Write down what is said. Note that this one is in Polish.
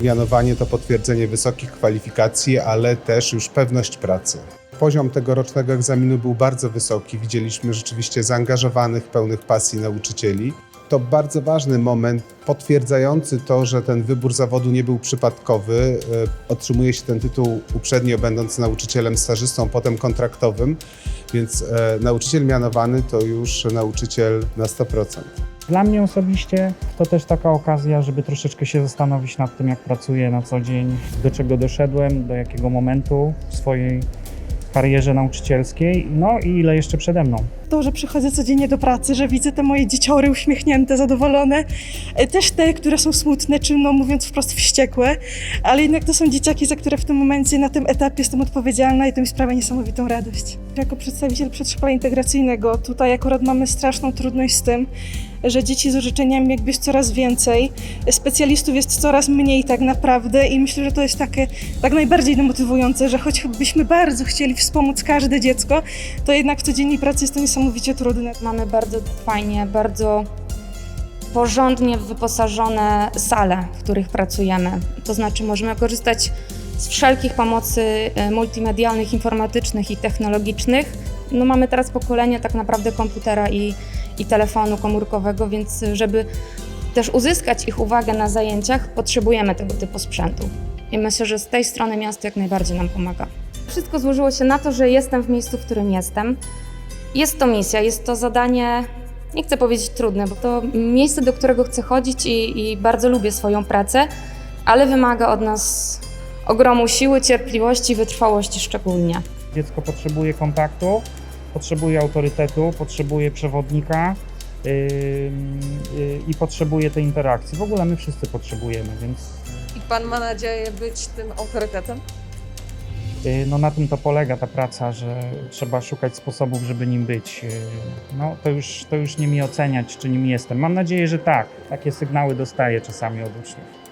Mianowanie to potwierdzenie wysokich kwalifikacji, ale też już pewność pracy. Poziom tegorocznego egzaminu był bardzo wysoki. Widzieliśmy rzeczywiście zaangażowanych, pełnych pasji nauczycieli. To bardzo ważny moment potwierdzający to, że ten wybór zawodu nie był przypadkowy. E, Otrzymuje się ten tytuł uprzednio będąc nauczycielem stażystą, potem kontraktowym, więc e, nauczyciel mianowany to już nauczyciel na 100%. Dla mnie osobiście to też taka okazja, żeby troszeczkę się zastanowić nad tym, jak pracuję na co dzień, do czego doszedłem, do jakiego momentu w swojej karierze nauczycielskiej, no i ile jeszcze przede mną. To, że przychodzę codziennie do pracy, że widzę te moje dzieciory uśmiechnięte, zadowolone, e, też te, które są smutne, czy no mówiąc wprost wściekłe, ale jednak to są dzieciaki, za które w tym momencie, na tym etapie jestem odpowiedzialna i to mi sprawia niesamowitą radość. Jako przedstawiciel przedszkola integracyjnego tutaj akurat mamy straszną trudność z tym, że dzieci z orzeczeniami jakby jest coraz więcej, specjalistów jest coraz mniej tak naprawdę i myślę, że to jest takie tak najbardziej demotywujące, że choćbyśmy bardzo chcieli wspomóc każde dziecko, to jednak w codziennej pracy jest to niesamowicie trudne. Mamy bardzo fajnie, bardzo porządnie wyposażone sale, w których pracujemy. To znaczy możemy korzystać z wszelkich pomocy e, multimedialnych, informatycznych i technologicznych. No mamy teraz pokolenie tak naprawdę komputera i, i telefonu komórkowego, więc żeby też uzyskać ich uwagę na zajęciach, potrzebujemy tego typu sprzętu. I myślę, że z tej strony miasto jak najbardziej nam pomaga. Wszystko złożyło się na to, że jestem w miejscu, w którym jestem. Jest to misja, jest to zadanie, nie chcę powiedzieć trudne, bo to miejsce, do którego chcę chodzić i, i bardzo lubię swoją pracę, ale wymaga od nas ogromu siły, cierpliwości i wytrwałości szczególnie. Dziecko potrzebuje kontaktu, potrzebuje autorytetu, potrzebuje przewodnika yy, yy, i potrzebuje tej interakcji. W ogóle my wszyscy potrzebujemy, więc I pan ma nadzieję być tym autorytetem? Yy, no na tym to polega ta praca, że trzeba szukać sposobów, żeby nim być. Yy, no to już, to już nie mi oceniać, czy nim jestem. Mam nadzieję, że tak. Takie sygnały dostaję czasami od uczniów.